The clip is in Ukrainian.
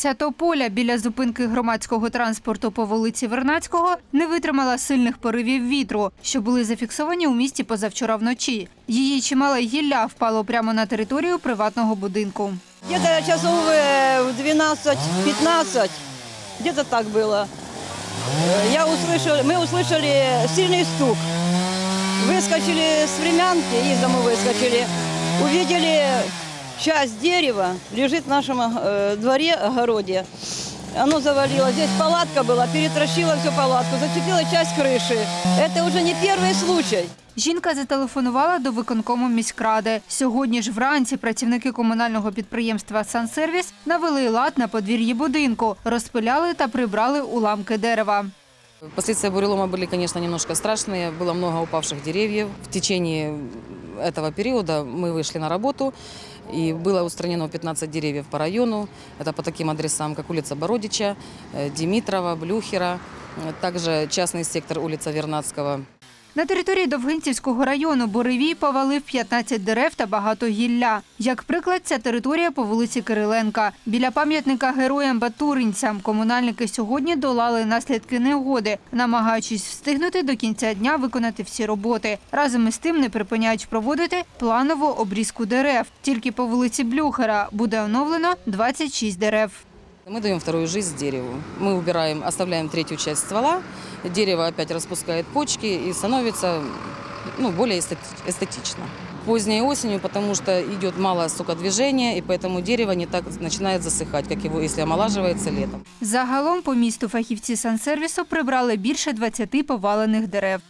Ця тополя біля зупинки громадського транспорту по вулиці Вернацького не витримала сильних поривів вітру, що були зафіксовані у місті позавчора вночі. Її чимале гілля впало прямо на територію приватного будинку. Где-то часов э, в 12-15, где-то так было. Э, Я услышал, мы услышали сильный стук. Выскочили с времянки, из дома выскочили, увидели часть дерева, лежит в нашем э, дворе, огороде. Оно завалило. Здесь палатка была, перетращила всю палатку, зацепила часть крыши. Это уже не первый случай. Жінка зателефонувала до виконкому міськради. Сьогодні ж вранці працівники комунального підприємства «Сансервіс» навели лад на подвір'ї будинку, розпиляли та прибрали уламки дерева. Последствия бурелома были, конечно, немножко страшные. Было много упавших деревьев. В течение этого периода мы вышли на работу, и было устранено 15 деревьев по району. Это по таким адресам, как улица Бородича, э, Димитрова, Блюхера, э, также частный сектор улица Вернадского. На території Довгинцівського району буревій повалив 15 дерев та багато гілля. Як приклад, ця територія по вулиці Кириленка. Біля пам'ятника героям-батуринцям комунальники сьогодні долали наслідки негоди, намагаючись встигнути до кінця дня виконати всі роботи. Разом із тим не припиняють проводити планову обрізку дерев. Тільки по вулиці Блюхера буде оновлено 26 дерев. Мы даем вторую жизнь дереву. Мы убираем, оставляем третью часть ствола, дерево опять распускает почки и становится ну, более эстет- эстетично. Поздней осенью, потому что идет мало сокодвижения, и поэтому дерево не так начинает засыхать, как его, если омолаживается летом. Загалом по місту фахівці сансервісу прибрали більше 20 повалених дерев.